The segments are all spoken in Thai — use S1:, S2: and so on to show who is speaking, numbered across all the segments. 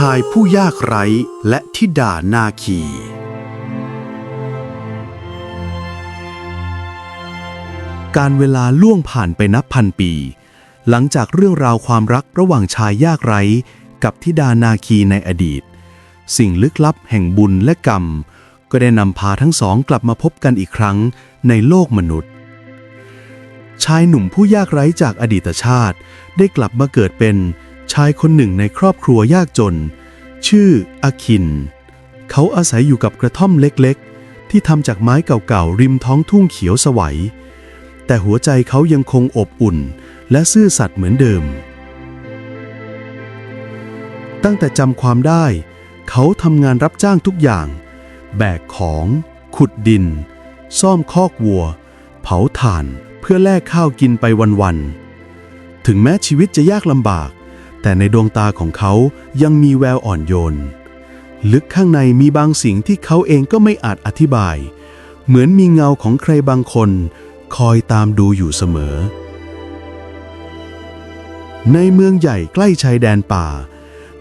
S1: ชายผู้ยากไร้และทิดานาคี การเวลาล่วงผ่านไปนับพันปี หลังจากเรื่องราวความรักระหว่างชายยากไร้ กับทิดานาคีในอดีต สิ่งลึกลับแห่งบุญและกรรม ก็ได้นำพาทั้งสองกลับมาพบกันอีกครั้งในโลกมนุษย์ ชายหนุ่มผู้ยากไร้จากอดีตชาติ ได้กลับมาเกิดเป็น ชายคนหนึ่งในครอบครัวยากจน ชื่ออาคิน เขาอาศัยอยู่กับกระท่อมเล็กๆ ที่ทำจากไม้เก่าๆ ริมท้องทุ่งเขียวสวัย แต่หัวใจเขายังคงอบอุ่น และซื่อสัตย์เหมือนเดิม ตั้งแต่จำความได้ เขาทำงานรับจ้างทุกอย่าง แบกของ ขุดดิน ซ่อมคอกวัว เผาถ่านเพื่อแลกข้าวกินไปวันๆถึงแม้ชีวิตจะยากลำบาก แต่ในดวงตาของเขายังมีแววอ่อนโยน ลึกข้างในมีบางสิ่งที่เขาเองก็ไม่อาจอธิบาย เหมือนมีเงาของใครบางคน คอยตามดูอยู่เสมอ ในเมืองใหญ่ใกล้ชายแดนป่า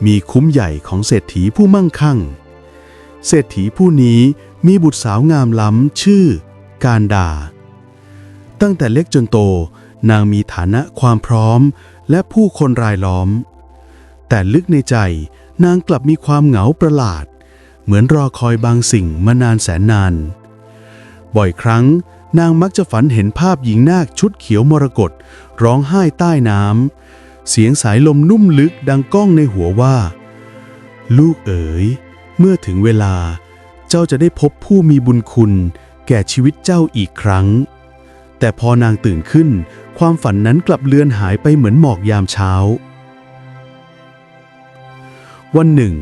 S1: มีคุ้มใหญ่ของเศรษฐีผู้มั่งคั่ง เศรษฐีผู้นี้มีบุตรสาวงามล้ำชื่อ การดา ตั้งแต่เล็กจนโตนางมีฐานะความพร้อมและผู้คนรายล้อม แต่ลึกในใจนางกลับมีความเหงาประหลาด เหมือนรอคอยบางสิ่งมานานแสนนาน บ่อยครั้งนางมักจะฝันเห็นภาพหญิงนาคชุดเขียวมรกตร้องไห้ใต้น้ำ เสียงสายลมนุ่มลึกดังก้องในหัวว่า ลูกเอ๋ย เมื่อถึงเวลา เจ้าจะได้พบผู้มีบุญคุณ แก่ชีวิตเจ้าอีกครั้ง แต่พอนางตื่นขึ้น ความฝันนั้นกลับเลือนหายไปเหมือนหมอกยามเช้า วันหนึ่ง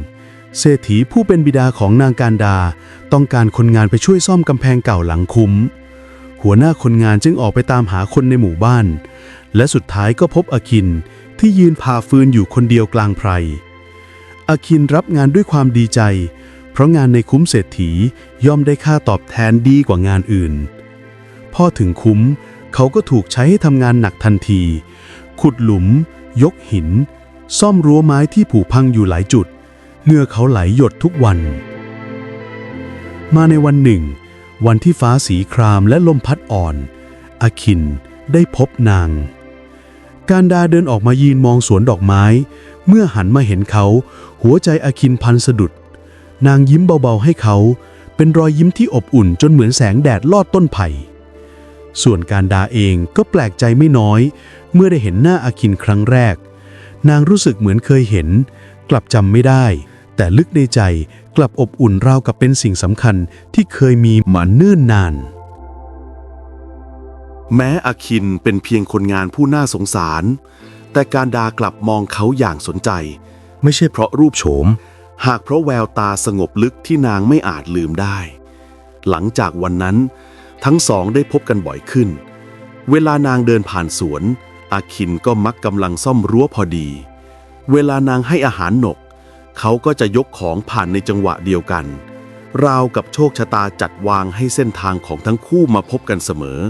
S1: เศรษฐีผู้เป็นบิดาของนางการดา ต้องการคนงานไปช่วยซ่อมกำแพงเก่าหลังคุ้ม หัวหน้าคนงานจึงออกไปตามหาคนในหมู่บ้าน และสุดท้ายก็พบอคินที่ยืนผ่าฟืนอยู่คนเดียวกลางไพรอคินรับงานด้วยความดีใจ เพราะงานในคุ้มเศรษฐีย่อมได้ค่าตอบแทนดีกว่างานอื่น พอถึงคุ้มเขาก็ถูกใช้ให้ทำงานหนักทันที ขุดหลุม ยกหิน ซ่อมรั้วไม้ที่ผุพังอยู่หลายจุด เหงื่อเขาไหลหยดทุกวัน มาในวันหนึ่ง วันที่ฟ้าสีครามและลมพัดอ่อน อาคินได้พบนาง การดาเดินออกมายืนมองสวนดอกไม้ เมื่อหันมาเห็นเขา หัวใจอาคินพันสะดุด นางยิ้มเบาๆให้เขา เป็นรอยยิ้มที่อบอุ่นจนเหมือนแสงแดดลอดต้นไผ่ส่วนการดาเองก็แปลกใจไม่น้อย เมื่อได้เห็นหน้าอาคินครั้งแรก นางรู้สึกเหมือนเคยเห็น กลับจำไม่ได้ แต่ลึกในใจกลับอบอุ่นราวกับเป็นสิ่งสำคัญที่เคยมีมาเนิ่นนาน แม้อาคินเป็นเพียงคนงานผู้น่าสงสาร แต่การดากลับมองเขาอย่างสนใจ ไม่ใช่เพราะรูปโฉม หากเพราะแววตาสงบลึกที่นางไม่อาจลืมได้ หลังจากวันนั้น ทั้งสองได้พบกันบ่อยขึ้น เวลานางเดินผ่านสวน อาคินก็มักกำลังซ่อมรั้วพอดี เวลานางให้อาหารนก เขาก็จะยกของผ่านในจังหวะเดียวกัน ราวกับโชคชะตาจัดวางให้เส้นทางของทั้งคู่มาพบกันเสมอ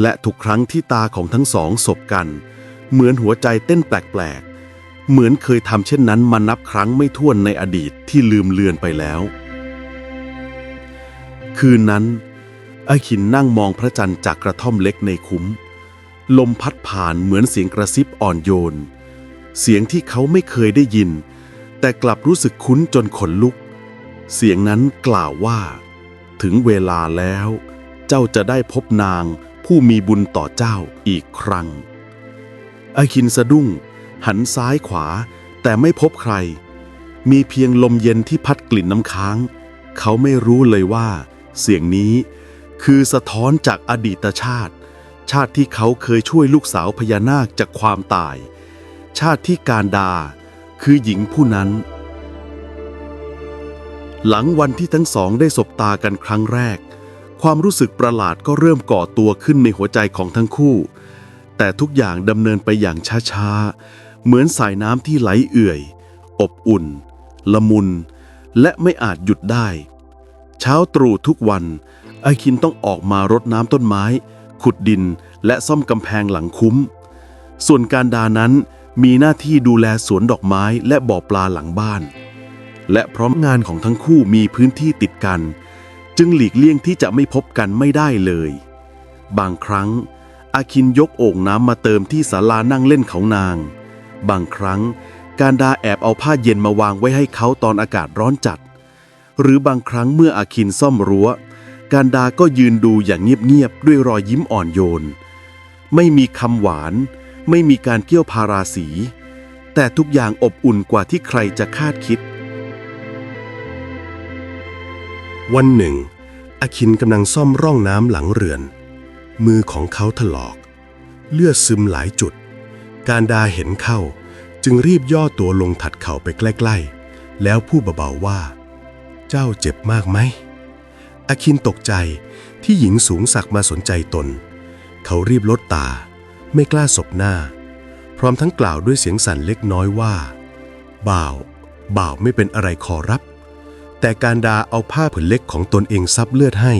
S1: และทุกครั้งที่ตาของทั้งสองสบกัน เหมือนหัวใจเต้นแปลกๆ เหมือนเคยทำเช่นนั้นมานับครั้งไม่ถ้วนในอดีตที่ลืมเลือนไปแล้ว คืนนั้นอาคินนั่งมองพระจันทร์จากกระท่อมเล็กในคุ้ม ลมพัดผ่านเหมือนเสียงกระซิบอ่อนโยน เสียงที่เขาไม่เคยได้ยิน แต่กลับรู้สึกคุ้นจนขนลุก เสียงนั้นกล่าวว่า ถึงเวลาแล้ว เจ้าจะได้พบนางผู้มีบุญต่อเจ้าอีกครั้งอาคินสะดุ้ง หันซ้ายขวา แต่ไม่พบใคร มีเพียงลมเย็นที่พัดกลิ่นน้ำค้าง เขาไม่รู้เลยว่า เสียงนี้คือสะท้อนจากอดีตชาติ ชาติที่เขาเคยช่วยลูกสาวพญานาคจากความตาย ชาติที่การดา คือหญิงผู้นั้น หลังวันที่ทั้งสองได้สบตากันครั้งแรก ความรู้สึกประหลาดก็เริ่มก่อตัวขึ้นในหัวใจของทั้งคู่ แต่ทุกอย่างดำเนินไปอย่างช้าๆ เหมือนสายน้ำที่ไหลเอื่อย อบอุ่น ละมุน และไม่อาจหยุดได้ เช้าตรู่ทุกวันไอคินต้องออกมารดน้ำต้นไม้ ขุดดิน และซ่อมกำแพงหลังคุ้ม ส่วนการดานั้นมีหน้าที่ดูแลสวนดอกไม้และบ่อปลาหลังบ้าน และพราะงานของทั้งคู่มีพื้นที่ติดกัน จึงหลีกเลี่ยงที่จะไม่พบกันไม่ได้เลย บางครั้ง อาคินยกโอ่งน้ำมาเติมที่ศาลานั่งเล่นของนาง บางครั้งการดาแอบเอาผ้าเย็นมาวางไว้ให้เขาตอนอากาศร้อนจัด หรือบางครั้งเมื่ออาคินซ่อมรั้ว การดาก็ยืนดูอย่างเงียบๆด้วยรอยยิ้มอ่อนโยน ไม่มีคำหวาน ไม่มีการเกี่ยวพาราสี แต่ทุกอย่างอบอุ่นกว่าที่ใครจะคาดคิด
S2: วันหนึ่ง อคินกำลังซ่อมร่องน้ำหลังเรือน มือของเขาถลอก เลือดซึมหลายจุด การดาเห็นเข้า จึงรีบย่อตัวลงถัดเข่าไปใกล้ ๆ แล้วพูดเบาๆว่า เจ้าเจ็บมากไหม อาคินตกใจที่หญิงสูงสักมาสนใจตน เขารีบลดตา ไม่กล้าสบหน้า พร้อมทั้งกล่าวด้วยเสียงสั่นเล็กน้อยว่า บ่าว บ่าวไม่เป็นอะไรขอรับ แต่การดาเอาผ้าผืนเล็กของตนเองซับเลือดให้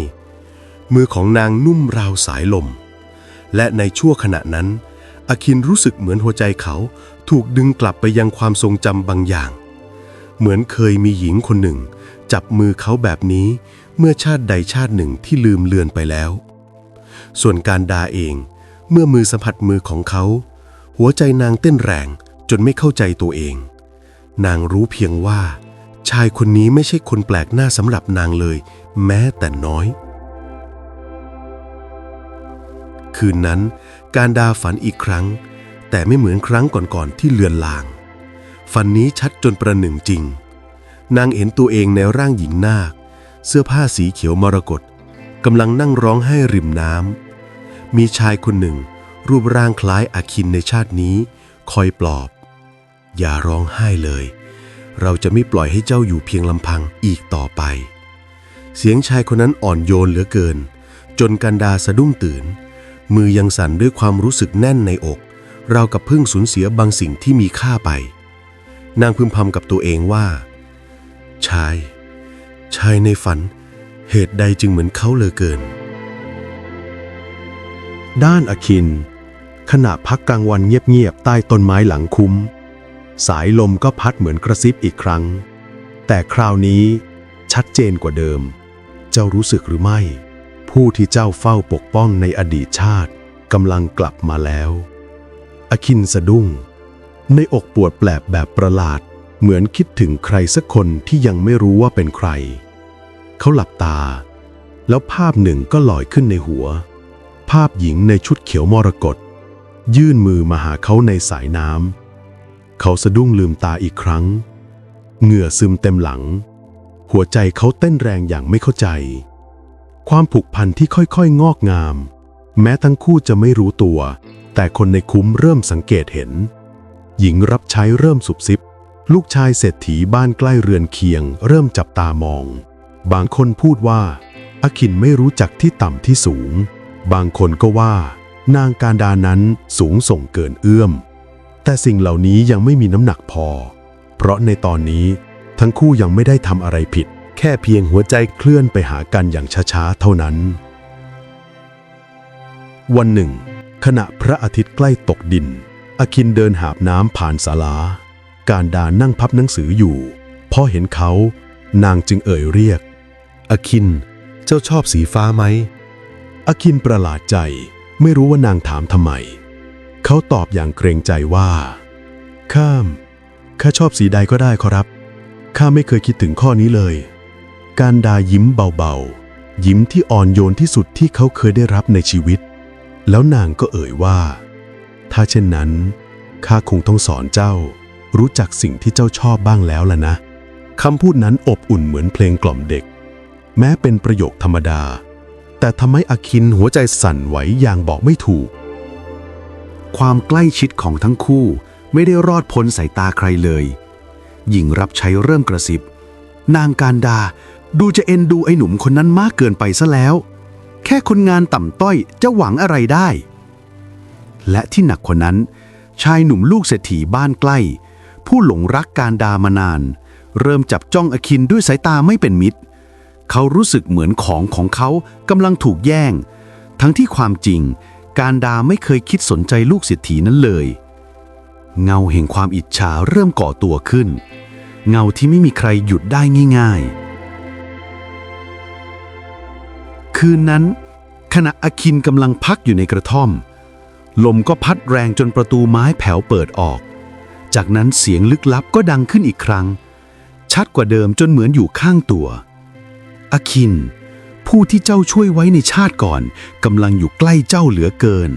S2: มือของนางนุ่มราวสายลม และในชั่วขณะนั้น อาคินรู้สึกเหมือนหัวใจเขาถูกดึงกลับไปยังความทรงจำบางอย่าง เหมือนเคยมีหญิงคนหนึ่ง จับมือเขาแบบนี้ เมื่อชาติใดชาติหนึ่งที่ลืมเลือนไปแล้ว ส่วนการดาเอง เมื่อมือสัมผัสมือของเขา หัวใจนางเต้นแรงจนไม่เข้าใจตัวเอง นางรู้เพียงว่า ชายคนนี้ไม่ใช่คนแปลกหน้าสำหรับนางเลย แม้แต่น้อย คืนนั้น การดาฝันอีกครั้ง แต่ไม่เหมือนครั้งก่อนๆที่เลือนลาง ฝันนี้ชัดจนประหนึ่งจริงนางเห็นตัวเองในร่างหญิงนาค เสื้อผ้าสีเขียวมรกตกำลังนั่งร้องไห้ริมน้ำมีชายคนหนึ่ง รูปร่างคล้ายอาคินในชาตินี้ คอยปลอบ อย่าร้องไห้เลย เราจะไม่ปล่อยให้เจ้าอยู่เพียงลำพังอีกต่อไป เสียงชายคนนั้นอ่อนโยนเหลือเกิน จนกันดาสะดุ้งตื่น มือยังสั่นด้วยความรู้สึกแน่นในอกเรากับเพิ่งสูญเสียบางสิ่งที่มีค่าไป นางพึมพำกับตัวเองว่า ชาย ชายในฝัน เหตุใดจึงเหมือนเขาเลอเกิน
S1: ด้านอคิน ขณะพักกลางวันเงียบๆใต้ต้นไม้หลังคุ้ม สายลมก็พัดเหมือนกระซิบอีกครั้ง แต่คราวนี้ชัดเจนกว่าเดิม เจ้ารู้สึกหรือไม่ ผู้ที่เจ้าเฝ้าปกป้องในอดีตชาติกำลังกลับมาแล้ว อคินสะดุ้ง ในอกปวดแปลบแบบประหลาด เหมือนคิดถึงใครสักคนที่ยังไม่รู้ว่าเป็นใคร เขาหลับตา แล้วภาพหนึ่งก็ลอยขึ้นในหัว ภาพหญิงในชุดเขียวมรกตยื่นมือมาหาเขาในสายน้ำ เขาสะดุ้งลืมตาอีกครั้ง เหงื่อซึมเต็มหลัง หัวใจเขาเต้นแรงอย่างไม่เข้าใจ ความผูกพันที่ค่อยๆ งอกงาม แม้ทั้งคู่จะไม่รู้ตัว แต่คนในคุ้มเริ่มสังเกตเห็น หญิงรับใช้เริ่มสุบซิบ ลูกชายเศรษฐีบ้านใกล้เรือนเคียง เริ่มจับตามอง บางคนพูดว่าอาคินไม่รู้จักที่ต่ำที่สูง บางคนก็ว่า นางการดานั้นสูงส่งเกินเอื้อม แต่สิ่งเหล่านี้ยังไม่มีน้ำหนักพอ เพราะในตอนนี้ทั้งคู่ยังไม่ได้ทำอะไรผิด แค่เพียงหัวใจเคลื่อนไปหากันอย่างช้าๆเท่านั้น วันหนึ่ง ขณะพระอาทิตย์ใกล้ตกดิน อคินเดินหาบน้ำผ่านศาลา การดานั่งพับหนังสืออยู่พอเห็นเขา นางจึงเอ่ยเรียก อคิน เจ้าชอบสีฟ้าไหม อคินประหลาดใจ ไม่รู้ว่านางถามทำไม เขาตอบอย่างเกรงใจว่า ข้าม ข้าชอบสีใดก็ได้ขอรับ ข้าไม่เคยคิดถึงข้อนี้เลย การดายิ้มเบาๆ ยิ้มที่อ่อนโยนที่สุดที่เขาเคยได้รับในชีวิต แล้วนางก็เอ่ยว่า ถ้าเช่นนั้น ข้าคงต้องสอนเจ้า รู้จักสิ่งที่เจ้าชอบบ้างแล้วล่ะนะคำพูดนั้นอบอุ่นเหมือนเพลงกล่อมเด็ก แม้เป็นประโยคธรรมดา แต่ทำให้อคินหัวใจสั่นไหวอย่างบอกไม่ถูก ความใกล้ชิดของทั้งคู่ไม่ได้รอดพ้นสายตาใครเลย หญิงรับใช้เริ่มกระซิบ นางการดาดูจะเอ็นดูไอ้หนุ่มคนนั้นมากเกินไปซะแล้ว แค่คนงานต่ำต้อยจะหวังอะไรได้ และที่หนักกว่านั้น ชายหนุ่มลูกเศรษฐีบ้านใกล้ ผู้หลงรักการดามานาน เริ่มจับจ้องอคินด้วยสายตาไม่เป็นมิตร เขารู้สึกเหมือนของของเขากำลังถูกแย่ง ทั้งที่ความจริง การดาไม่เคยคิดสนใจลูกเศรษฐีนั้นเลย เงาแห่งความอิจฉาเริ่มก่อตัวขึ้น เงาที่ไม่มีใครหยุดได้ง่ายๆ คืนนั้น ขณะอคินกำลังพักอยู่ในกระท่อม ลมก็พัดแรงจนประตูไม้แผวเปิดออก จากนั้นเสียงลึกลับก็ดังขึ้นอีกครั้ง ชัดกว่าเดิมจนเหมือนอยู่ข้างตัวอาคิน ผู้ที่เจ้าช่วยไว้ในชาติก่อนกำลังอยู่ใกล้เจ้าเหลือเกิน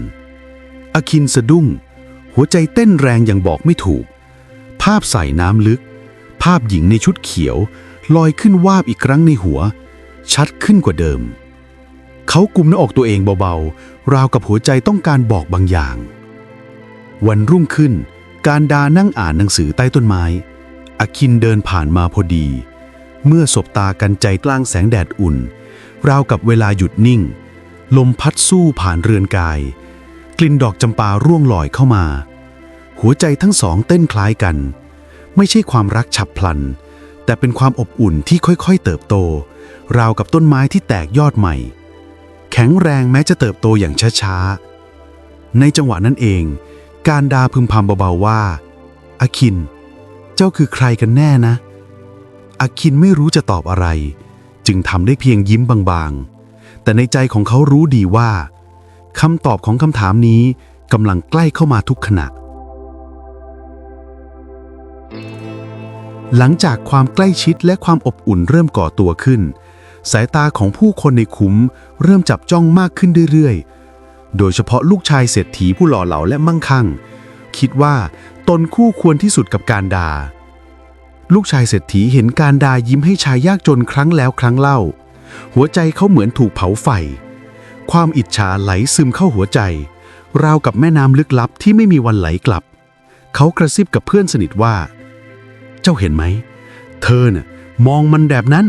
S1: อาคินสะดุ้ง หัวใจเต้นแรงอย่างบอกไม่ถูก ภาพใส่น้ำลึก ภาพหญิงในชุดเขียว ลอยขึ้นวาบอีกครั้งในหัว ชัดขึ้นกว่าเดิม เขากุมหน้าอกตัวเองเบาๆ ราวกับหัวใจต้องการบอกบางอย่าง วันรุ่งขึ้น การดานั่งอ่านหนังสือใต้ต้นไม้ อคินเดินผ่านมาพอดี เมื่อสบตากันใจกลางแสงแดดอุ่น ราวกับเวลาหยุดนิ่ง ลมพัดสู้ผ่านเรือนกาย กลิ่นดอกจำปาร่วงลอยเข้ามา หัวใจทั้งสองเต้นคล้ายกัน ไม่ใช่ความรักฉับพลัน แต่เป็นความอบอุ่นที่ค่อยๆเติบโต ราวกับต้นไม้ที่แตกยอดใหม่ แข็งแรงแม้จะเติบโตอย่างช้าๆในจังหวะนั้นเอง การดาพึมพำเบาๆว่าอาคิน เจ้าคือใครกันแน่นะอาคินไม่รู้จะตอบอะไร จึงทำได้เพียงยิ้มบางๆ แต่ในใจของเขารู้ดีว่าคำตอบของคำถามนี้กำลังใกล้เข้ามาทุกขณะ หลังจากความใกล้ชิดและความอบอุ่นเริ่มก่อตัวขึ้น สายตาของผู้คนในคุ้มเริ่มจับจ้องมากขึ้นเรื่อยๆ โดยเฉพาะลูกชายเศรษฐีผู้หล่อเหลาและมั่งคั่ง คิดว่าตนคู่ควรที่สุดกับการดา ลูกชายเศรษฐีเห็นการดายิ้มให้ชายยากจนครั้งแล้วครั้งเล่า หัวใจเขาเหมือนถูกเผาไฟ ความอิจฉาไหลซึมเข้าหัวใจ ราวกับแม่น้ำลึกลับที่ไม่มีวันไหลกลับ เขากระซิบกับเพื่อนสนิทว่า เจ้าเห็นไหม เธอน่ะมองมันแบบนั้น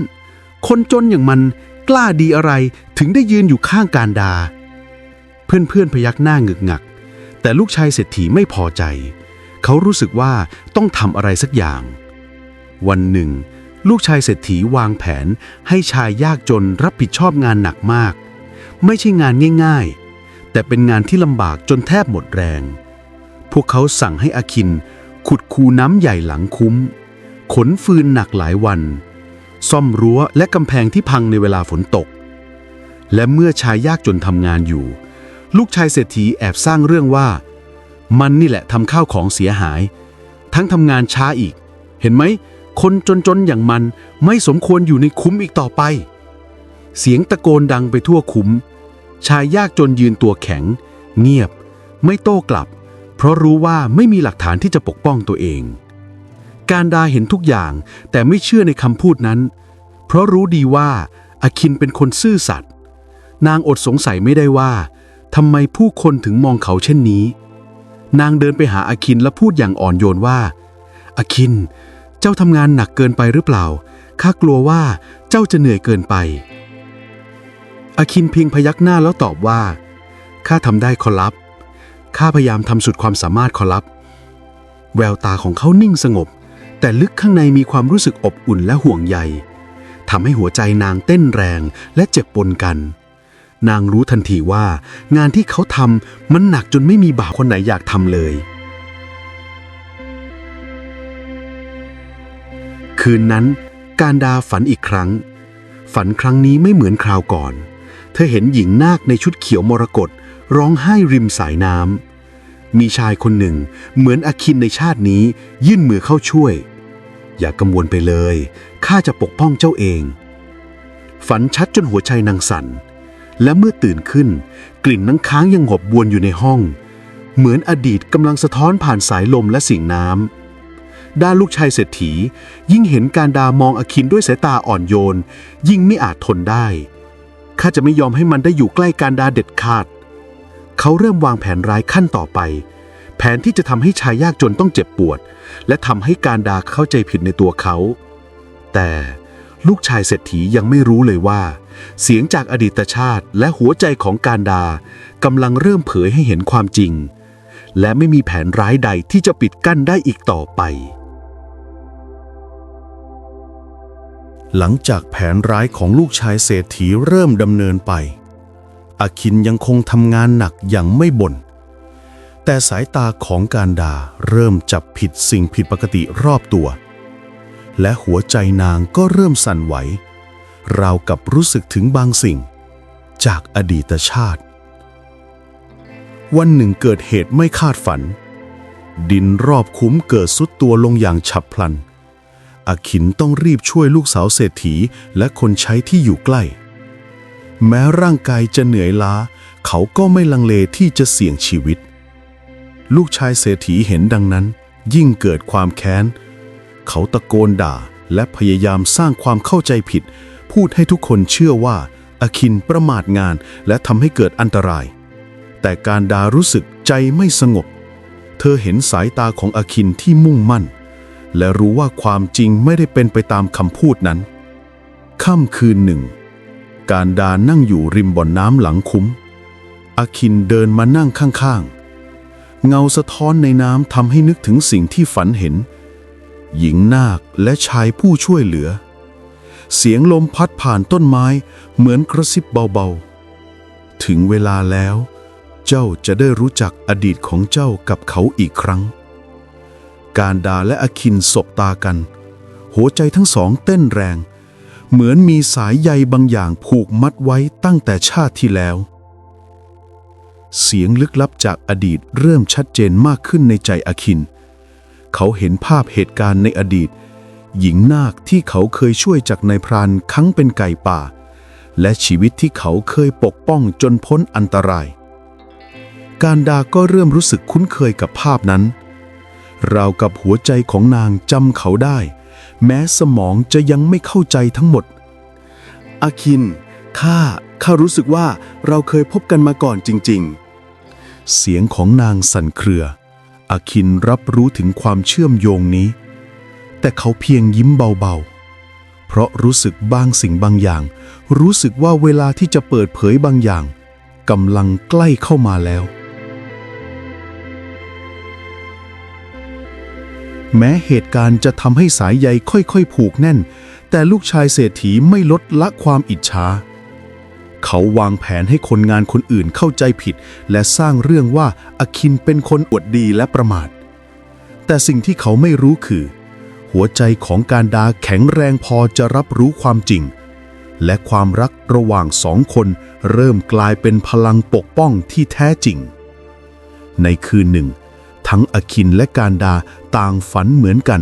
S1: คนจนอย่างมันกล้าดีอะไรถึงได้ยืนอยู่ข้างการดา เพื่อนๆพยักหน้าหงึกงัก แต่ลูกชายเศรษฐีไม่พอใจ เขารู้สึกว่าต้องทำอะไรสักอย่าง วันหนึ่ง ลูกชายเศรษฐีวางแผนให้ชายยากจนรับผิดชอบงานหนักมาก ไม่ใช่งานง่ายๆ แต่เป็นงานที่ลำบากจนแทบหมดแรง พวกเขาสั่งให้อาคิน ขุดคูน้ำใหญ่หลังคุ้ม ขนฟืนหนักหลายวัน ซ่อมรั้วและกำแพงที่พังในเวลาฝนตกและเมื่อชายยากจนทำงานอยู่ ลูกชายเศรษฐีแอบสร้างเรื่องว่า มันนี่แหละทำข้าวของเสียหาย ทั้งทำงานช้าอีก เห็นไหม คนจนๆอย่างมันไม่สมควรอยู่ในคุ้มอีกต่อไป เสียงตะโกนดังไปทั่วคุ้ม ชายยากจนยืนตัวแข็ง เงียบ ไม่โต้กลับ เพราะรู้ว่าไม่มีหลักฐานที่จะปกป้องตัวเอง การดาเห็นทุกอย่างแต่ไม่เชื่อในคำพูดนั้น เพราะรู้ดีว่าอาคินเป็นคนซื่อสัตย์นางอดสงสัยไม่ได้ว่า ทำไมผู้คนถึงมองเขาเช่นนี้ นางเดินไปหาอาคินและพูดอย่างอ่อนโยนว่า อาคิน เจ้าทำงานหนักเกินไปหรือเปล่า ข้ากลัวว่าเจ้าจะเหนื่อยเกินไป อาคินเพียงพยักหน้าแล้วตอบว่า ข้าทำได้ขอรับ ข้าพยายามทำสุดความสามารถขอรับ แววตาของเขานิ่งสงบ แต่ลึกข้างในมีความรู้สึกอบอุ่นและห่วงใยทำให้หัวใจนางเต้นแรงและเจ็บปนกัน นางรู้ทันทีว่า งานที่เขาทำมันหนักจนไม่มีบ่าวคนไหนอยากทำเลย คืนนั้น การดาฝันอีกครั้ง ฝันครั้งนี้ไม่เหมือนคราวก่อน เธอเห็นหญิงนาคในชุดเขียวมรกตร้องไห้ริมสายน้ำมีชายคนหนึ่ง เหมือนอคินในชาตินี้ยื่นมือเข้าช่วย อย่ากังวลไปเลยข้าจะปกป้องเจ้าเอง ฝันชัดจนหัวใจนางสั่น และเมื่อตื่นขึ้น กลิ่นน้ำค้างยังหอบบวนอยู่ในห้อง เหมือนอดีตกำลังสะท้อนผ่านสายลมและสิ่งน้ำด้านลูกชายเศรษฐี ยิ่งเห็นการดามองอคินด้วยสายตาอ่อนโยน ยิ่งไม่อาจทนได้ข้าจะไม่ยอมให้มันได้อยู่ใกล้การดาเด็ดขาด เขาเริ่มวางแผนร้ายขั้นต่อไป แผนที่จะทำให้ชายยากจนต้องเจ็บปวด และทำให้การดาเข้าใจผิดในตัวเขา แต่ลูกชายเศรษฐียังไม่รู้เลยว่า เสียงจากอดีตชาติและหัวใจของการดากำลังเริ่มเผยให้เห็นความจริง และไม่มีแผนร้ายใดที่จะปิดกั้นได้อีกต่อไป
S2: หลังจากแผนร้ายของลูกชายเศรษฐีเริ่มดำเนินไป อาคินยังคงทำงานหนักอย่างไม่บน่น
S1: แต่สายตาของการดาเริ่มจับผิดสิ่งผิดปกติรอบตัว และหัวใจนางก็เริ่มสั่นไหว ราวกับรู้สึกถึงบางสิ่ง จากอดีตชาติ วันหนึ่งเกิดเหตุไม่คาดฝัน ดินรอบคุ้มเกิดสุดตัวลงอย่างฉับพลัน อาขินต้องรีบช่วยลูกสาวเศรษฐีและคนใช้ที่อยู่ใกล้ แม้ร่างกายจะเหนื่อยล้า เขาก็ไม่ลังเลที่จะเสี่ยงชีวิต ลูกชายเศรษฐีเห็นดังนั้น ยิ่งเกิดความแค้น เขาตะโกนด่าและพยายามสร้างความเข้าใจผิด พูดให้ทุกคนเชื่อว่าอาคินประมาทงานและทำให้เกิดอันตราย แต่การดารู้สึกใจไม่สงบ เธอเห็นสายตาของอาคินที่มุ่งมั่น และรู้ว่าความจริงไม่ได้เป็นไปตามคำพูดนั้น ค่ำคืนหนึ่ง การดานั่งอยู่ริมบ่อนน้ำหลังคุ้มอาคินเดินมานั่งข้างๆ เงาสะท้อนในน้ำทำให้นึกถึงสิ่งที่ฝันเห็น หญิงนาคและชายผู้ช่วยเหลือ เสียงลมพัดผ่านต้นไม้เหมือนกระซิบเบาๆ ถึงเวลาแล้ว เจ้าจะได้รู้จักอดีตของเจ้ากับเขาอีกครั้ง การดาและอาคินสบตากัน หัวใจทั้งสองเต้นแรง เหมือนมีสายใยบางอย่างผูกมัดไว้ตั้งแต่ชาติที่แล้ว เสียงลึกลับจากอดีตเริ่มชัดเจนมากขึ้นในใจอาคิน เขาเห็นภาพเหตุการณ์ในอดีต หญิงนาคที่เขาเคยช่วยจากนายพรานครั้งเป็นไก่ป่า และชีวิตที่เขาเคยปกป้องจนพ้นอันตราย การดาก็เริ่มรู้สึกคุ้นเคยกับภาพนั้น ราวกับหัวใจของนางจำเขาได้ แม้สมองจะยังไม่เข้าใจทั้งหมด อาคิน ข้า ข้ารู้สึกว่าเราเคยพบกันมาก่อนจริง ๆ เสียงของนางสั่นเครือ อาคินรับรู้ถึงความเชื่อมโยงนี้ แต่เขาเพียงยิ้มเบาๆ เพราะรู้สึกบางสิ่งบางอย่าง รู้สึกว่าเวลาที่จะเปิดเผยบางอย่างกำลังใกล้เข้ามาแล้ว แม้เหตุการณ์จะทำให้สายใยค่อยๆ ผูกแน่น แต่ลูกชายเศรษฐีไม่ลดละความอิจฉาเขาวางแผนให้คนงานคนอื่นเข้าใจผิด และสร้างเรื่องว่าอคินเป็นคนอวดดีและประมาท แต่สิ่งที่เขาไม่รู้คือ หัวใจของการดาแข็งแรงพอจะรับรู้ความจริง และความรักระหว่างสองคนเริ่มกลายเป็นพลังปกป้องที่แท้จริง ในคืนหนึ่ง ทั้งอคินและการดาต่างฝันเหมือนกัน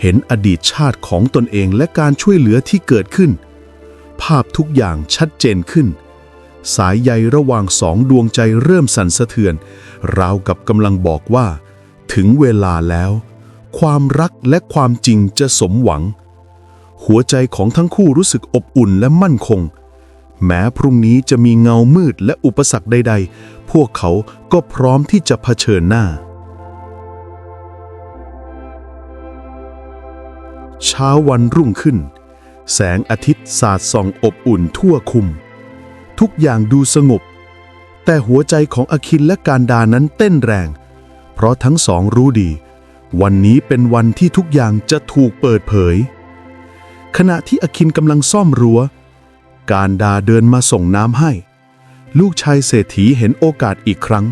S1: เห็นอดีตชาติของตนเองและการช่วยเหลือที่เกิดขึ้น ภาพทุกอย่างชัดเจนขึ้นสายใยระหว่างสองดวงใจเริ่มสั่นสะเทือน ราวกับกำลังบอกว่า ถึงเวลาแล้ว ความรักและความจริงจะสมหวัง หัวใจของทั้งคู่รู้สึกอบอุ่นและมั่นคง แม้พรุ่งนี้จะมีเงามืดและอุปสรรคใด ๆ พวกเขาก็พร้อมที่จะเผชิญหน้า เช้าวันรุ่งขึ้น แสงอาทิตย์สาดส่องอบอุ่นทั่วคุม ทุกอย่างดูสงบ แต่หัวใจของอคินและการดานั้นเต้นแรง เพราะทั้งสองรู้ดีวั วันนี้เป็นวันที่ทุกอย่างจะถูกเปิดเผย ขณะที่อคินกำลังซ่อมรัว้ว การดาเดินมาส่งน้ำให้ ลูกชายเศรษฐีเห็นโอกาสอีกครั้ง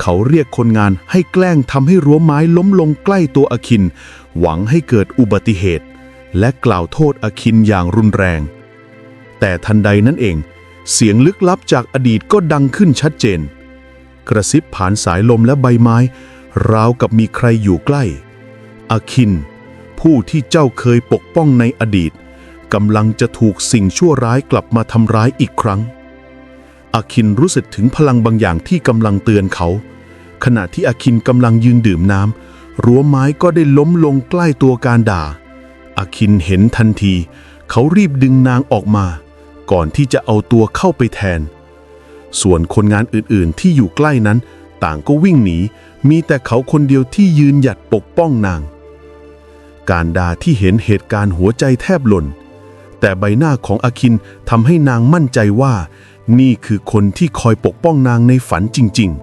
S1: เขาเรียกคนงานให้แกล้งทำให้รั้วไม้ล้มลงใกล้ตัวอคิน หวังให้เกิดอุบัติเหตุ และกล่าวโทษอคินอย่างรุนแรง แต่ทันใดนั้นเอง เสียงลึกลับจากอดีตก็ดังขึ้นชัดเจน กระซิบผ่านสายลมและใบไม้ ราวกับมีใครอยู่ใกล้อคิน ผู้ที่เจ้าเคยปกป้องในอดีตกำลังจะถูกสิ่งชั่วร้ายกลับมาทำร้ายอีกครั้ง อาคินรู้สึกถึงพลังบางอย่างที่กำลังเตือนเขา ขณะที่อาคินกำลังยืนดื่มน้ำรั้วไม้ก็ได้ล้มลงใกล้ตัวการด่า อาคินเห็นทันที เขารีบดึงนางออกมา ก่อนที่จะเอาตัวเข้าไปแทน ส่วนคนงานอื่นๆที่อยู่ใกล้นั้น ต่างก็วิ่งหนี มีแต่เขาคนเดียวที่ยืนหยัดปกป้องนาง การดาที่เห็นเหตุการณ์หัวใจแทบหล่น แต่ใบหน้าของอาคินทำให้นางมั่นใจว่า นี่คือคนที่คอยปกป้องนางในฝันจริง ๆ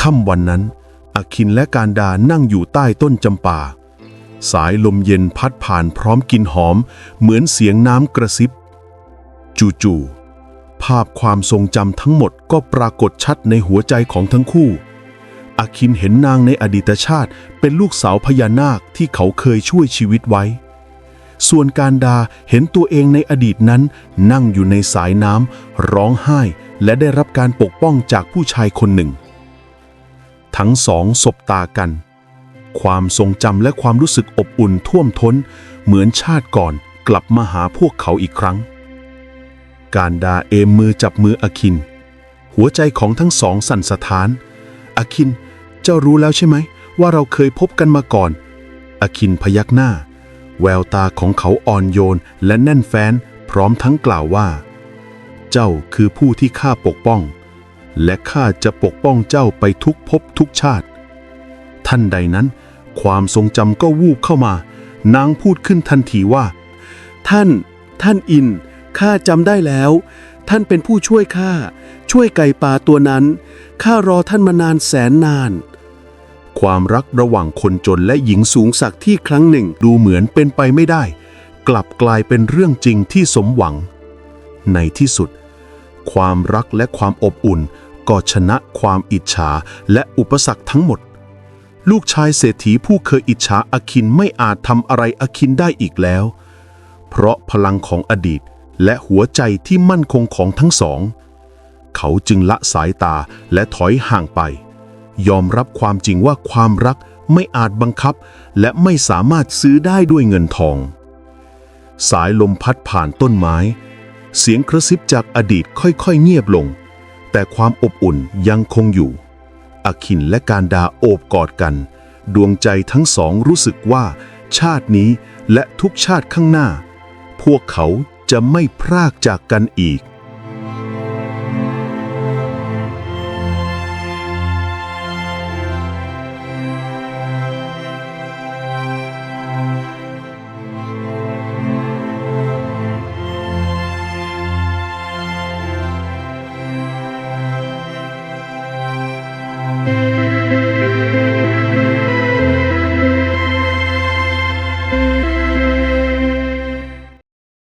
S1: ค่ำวันนั้น อาคินและการดานั่งอยู่ใต้ต้นจำปาสายลมเย็นพัดผ่านพร้อมกลิ่นหอม เหมือนเสียงน้ำกระซิบ จู่ๆ ภา
S2: พความทรงจำทั้งหมดก็ปรากฏชัดในหัวใจของทั้งคู่อาคินเห็นนางในอดีตชาติเป็นลูกสาวพญานาคที่เขาเคยช่วยชีวิตไว้ ส่วนการดาเห็นตัวเองในอดีตนั้น นั่งอยู่ในสายน้ำร้องไห้ และได้รับการปกป้องจากผู้ชายคนหนึ่ง ทั้งสองสบตากัน ความทรงจำและความรู้สึกอบอุ่นท่วมท้น เหมือนชาติก่อนกลับมาหาพวกเขาอีกครั้ง การดาเอมมือจับมืออคิน หัวใจของทั้งสองสั่นสะท้าน อคิน เจ้ารู้แล้วใช่ไหม ว่าเราเคยพบกันมาก่อน อคินพยักหน้า แววตาของเขาอ่อนโยนและแน่นแฟ้น พร้อมทั้งกล่าวว่า เจ้าคือผู้ที่ข้าปกป้อง และข้าจะปกป้องเจ้าไปทุกภพทุกชาติ ท่านใดนั้น ความทรงจำก็วูบเข้ามา นางพูดขึ้นทันทีว่า ท่าน ท่านอิน ข้าจำได้แล้ว ท่านเป็นผู้ช่วยข้า ช่วยไก่ป่าตัวนั้น ข้ารอท่านมานานแสนนาน ความรักระหว่างคนจนและหญิงสูงศักดิ์ที่ครั้งหนึ่งดูเหมือนเป็นไปไม่ได้ กลับกลายเป็นเรื่องจริงที่สมหวัง ในที่สุด ความรักและความอบอุ่นก็ชนะความอิจฉาและอุปสรรคทั้งหมด ลูกชายเศรษฐีผู้เคยอิจฉาอาคินไม่อาจทำอะไรอาคินได้อีกแล้ว เพราะพลังของอดีต และหัวใจที่มั่นคงของทั้งสอง เขาจึงละสายตาและถอยห่างไป ยอมรับความจริงว่าความรักไม่อาจบังคับ และไม่สามารถซื้อได้ด้วยเงินทอง สายลมพัดผ่านต้นไม้ เสียงกระซิบจากอดีตค่อยๆเงียบลง แต่ความอบอุ่นยังคงอยู่ อคินและการดาโอบกอดกัน ดวงใจทั้งสองรู้สึกว่า ชาตินี้และทุกชาติข้างหน้า พวกเขา จะไม่พรากจากกันอีก